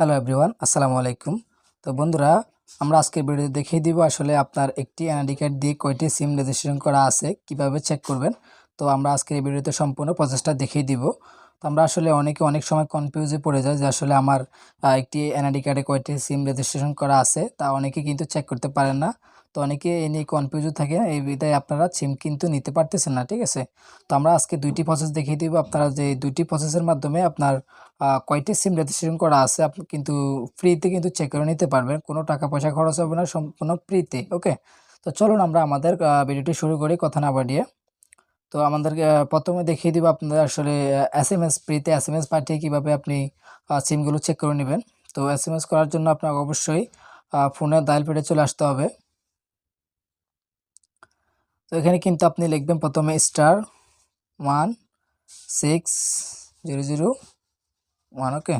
Hello everyone আসসালামু আলাইকুম তো বন্ধুরা, আমরা আজকের ভিডিও দেখিয়ে দিব আসলে আপনার একটি এনআইডি কার্ড দিয়ে কয়টি সিম রেজিস্ট্রেশন করা আছে, কীভাবে চেক করবেন। তো আমরা আজকের এই ভিডিওতে সম্পূর্ণ প্রসেসটা দেখিয়ে দিব। তো আমরা আসলে অনেকে অনেক সময় কনফিউজে পড়ে যায় যে আসলে আমার একটি এনআইডি কার্ডে কয়টি সিম রেজিস্ট্রেশন করা আছে। তা অনেকে কিন্তু চেক করতে পারেন না। তো অনেকে এ নিয়ে কনফিউজ থাকে এই বিধায় আপনারা সিম কিন্তু নিতে পারতেছেন না, ঠিক আছে? তো আমরা আজকে দুইটি প্রসেস দেখিয়ে দিব। আপনারা যে দুইটি প্রসেসের মাধ্যমে আপনার কয়টি সিম রেজিস্ট্রেশন করা আছে। আপনি কিন্তু ফ্রিতে কিন্তু চেক করে নিতে পারবেন। কোনো টাকা পয়সা খরচ হবে না, সম্পূর্ণ ফ্রিতে ওকে তো চলুন আমরা আমাদের ভিডিওটি শুরু করি কথা না বাড়িয়ে। তো আমাদেরকে প্রথমে দেখিয়ে দিব আপনাদের আসলে এস এম এস ফ্রিতে এস এম এস পাঠিয়ে কীভাবে আপনি সিমগুলো চেক করে নেবেন। তো এস এম এস করার জন্য আপনাকে অবশ্যই ফোনের ডায়াল পেডে চলে আসতে হবে। তো এখানে কিন্তু আপনি লিখবেন প্রথমে star one six zero zero one okay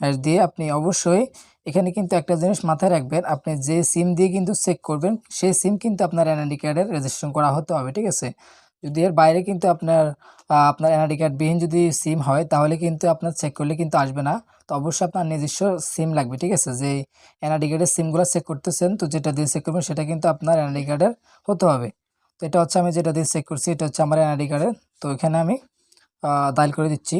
hash দিয়ে আপনি অবশ্যই এখানে কিন্তু একটা জিনিস মাথায় রাখবেন, আপনি যে সিম দিয়ে কিন্তু চেক করবেন, সেই সিম কিন্তু আপনার এনআইডি কার্ডের রেজিস্ট্রেশন করা হতে হবে, ঠিক আছে? যদি এর বাইরে কিন্তু আপনার আপনার এনআইডি কার্ড বিহীন যদি সিম হয়, তাহলে কিন্তু আপনার চেক করলে কিন্তু আসবে না। তো অবশ্যই আপনার নিজস্ব সিম লাগবে, ঠিক আছে? যে এনআইডি কার্ডের সিমগুলো চেক করতেছেন, তো যেটা দিয়ে চেক করবেন সেটা কিন্তু আপনার এনআইডি কার্ডের হতে হবে। তো এটা হচ্ছে আমি যেটা দিয়ে চেক করছি, এটা হচ্ছে আমার এনআইডি কার্ডের তো এখানে আমি ডায়াল করে দিচ্ছি।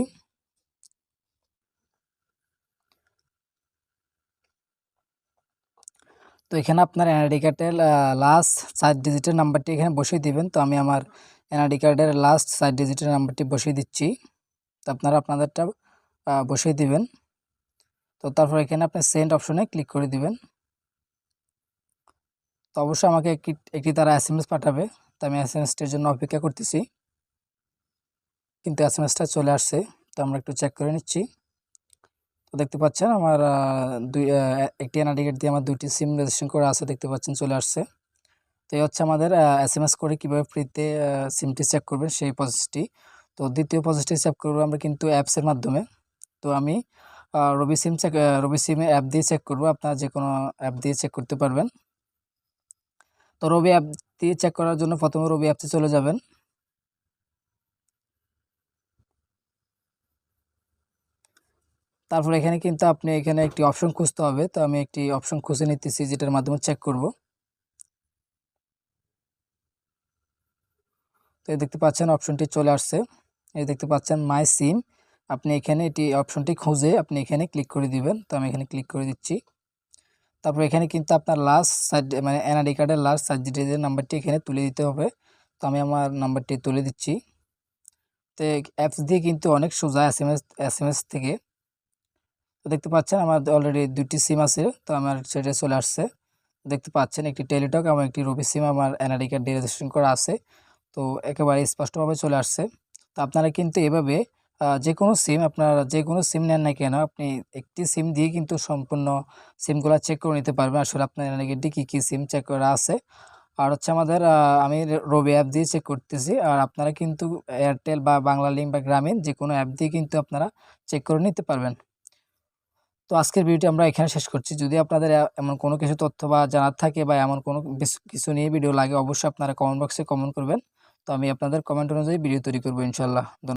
তো এখানে আপনার এনআইডি কার্ডের লাস্ট চার ডিজিটের নাম্বারটি এখানে বসিয়ে দিবেন। তো আমি আমার এনআইডি কার্ডের লাস্ট চার ডিজিটের নাম্বারটি বসিয়ে দিচ্ছি। তো আপনারা আপনাদেরটা বসিয়ে দিবেন। তো তারপর এখানে আপনি সেন্ড অপশনে ক্লিক করে দিবেন। তো অবশ্যই আমাকে একটি একটি তারা এস এম এস পাঠাবে। তো আমি এস এম এসটির জন্য অপেক্ষা করতেছি। কিন্তু এস এম এসটা চলে আসছে। তো আমরা একটু চেক করে নিচ্ছি। তো দেখতে পাচ্ছেন আমার দুই একটি এনআইডি কার্ড দিয়ে আমার দুইটি সিম রেজিস্ট্রেশন করা আছে, দেখতে পাচ্ছেন চলে আসছে। তো এই হচ্ছে আমাদের এস এম এস করে কীভাবে ফ্রিতে সিমটি চেক করবেন সেই প্রসেসটি তো দ্বিতীয় প্রসেসটি চেক করব আমরা কিন্তু অ্যাপসের মাধ্যমে। তো আমি রবি সিম চেক রবি সিমে অ্যাপ দিয়ে চেক করব, আপনারা যে কোনো অ্যাপ দিয়ে চেক করতে পারবেন। তো রবি অ্যাপ দিয়ে চেক করার জন্য প্রথমে রবি অ্যাপসে চলে যাবেন। তারপর এখানে কিন্তু আপনি এখানে একটি অপশন খুঁজতে হবে। তো আমি একটি অপশন খুঁজে নিতেছি, যেটার মাধ্যমে চেক করব। তো এই দেখতে পাচ্ছেন অপশনটি চলে আসছে। এই দেখতে পাচ্ছেন মাই সিম আপনি এখানে এটি অপশনটি খুঁজে আপনি এখানে ক্লিক করে দিবেন। তো আমি এখানে ক্লিক করে দিচ্ছি। তারপর এখানে কিন্তু আপনার লাস্ট সাইড মানে এনআইডি কার্ডের লাস্ট সাইড ডিটেলের নাম্বারটি এখানে তুলে দিতে হবে। তো আমি আমার নাম্বারটি তুলে দিচ্ছি। তো অ্যাপস দিয়ে কিন্তু অনেক সোজা S M S S M S থেকে তো দেখতে পাচ্ছেন আমার অলরেডি দুটি সিম আছে, তো আমার সেটা চলে আসছে। দেখতে পাচ্ছেন একটি টেলিটক এবং একটি রবি সিম আমার এনআইডি কার্ড রেজিস্ট্রেশন করা আছে, তো একেবারে স্পষ্টভাবে চলে আসছে। তো আপনারা কিন্তু এভাবে যে কোনো সিম আপনারা যে কোনো সিম নেন না কেন, আপনি একটি সিম দিয়ে কিন্তু সম্পূর্ণ সিমগুলো চেক করে নিতে পারবেন। আসলে আপনার এনআইডি কার্ডে কী কী সিম চেক করা আছে। আর হচ্ছে আমাদের আমি রবি অ্যাপ দিয়ে চেক করতেছি, আর আপনারা কিন্তু এয়ারটেল বা বাংলা লিঙ্ক বা গ্রামীণ যে কোনো অ্যাপ দিয়ে কিন্তু আপনারা চেক করে নিতে পারবেন। তো আজকের ভিডিওটি আমরা এখানে শেষ করছি। যদি আপনাদের এমন কোনো কিছু তথ্য বা জানার থাকে বা এমন কোনো কিছু নিয়ে ভিডিও লাগে, অবশ্যই আপনারা কমেন্ট বক্সে কমেন্ট করবেন। তো আমি আপনাদের কমেন্ট অনুযায়ী ভিডিও তৈরি করব ইনশাল্লাহ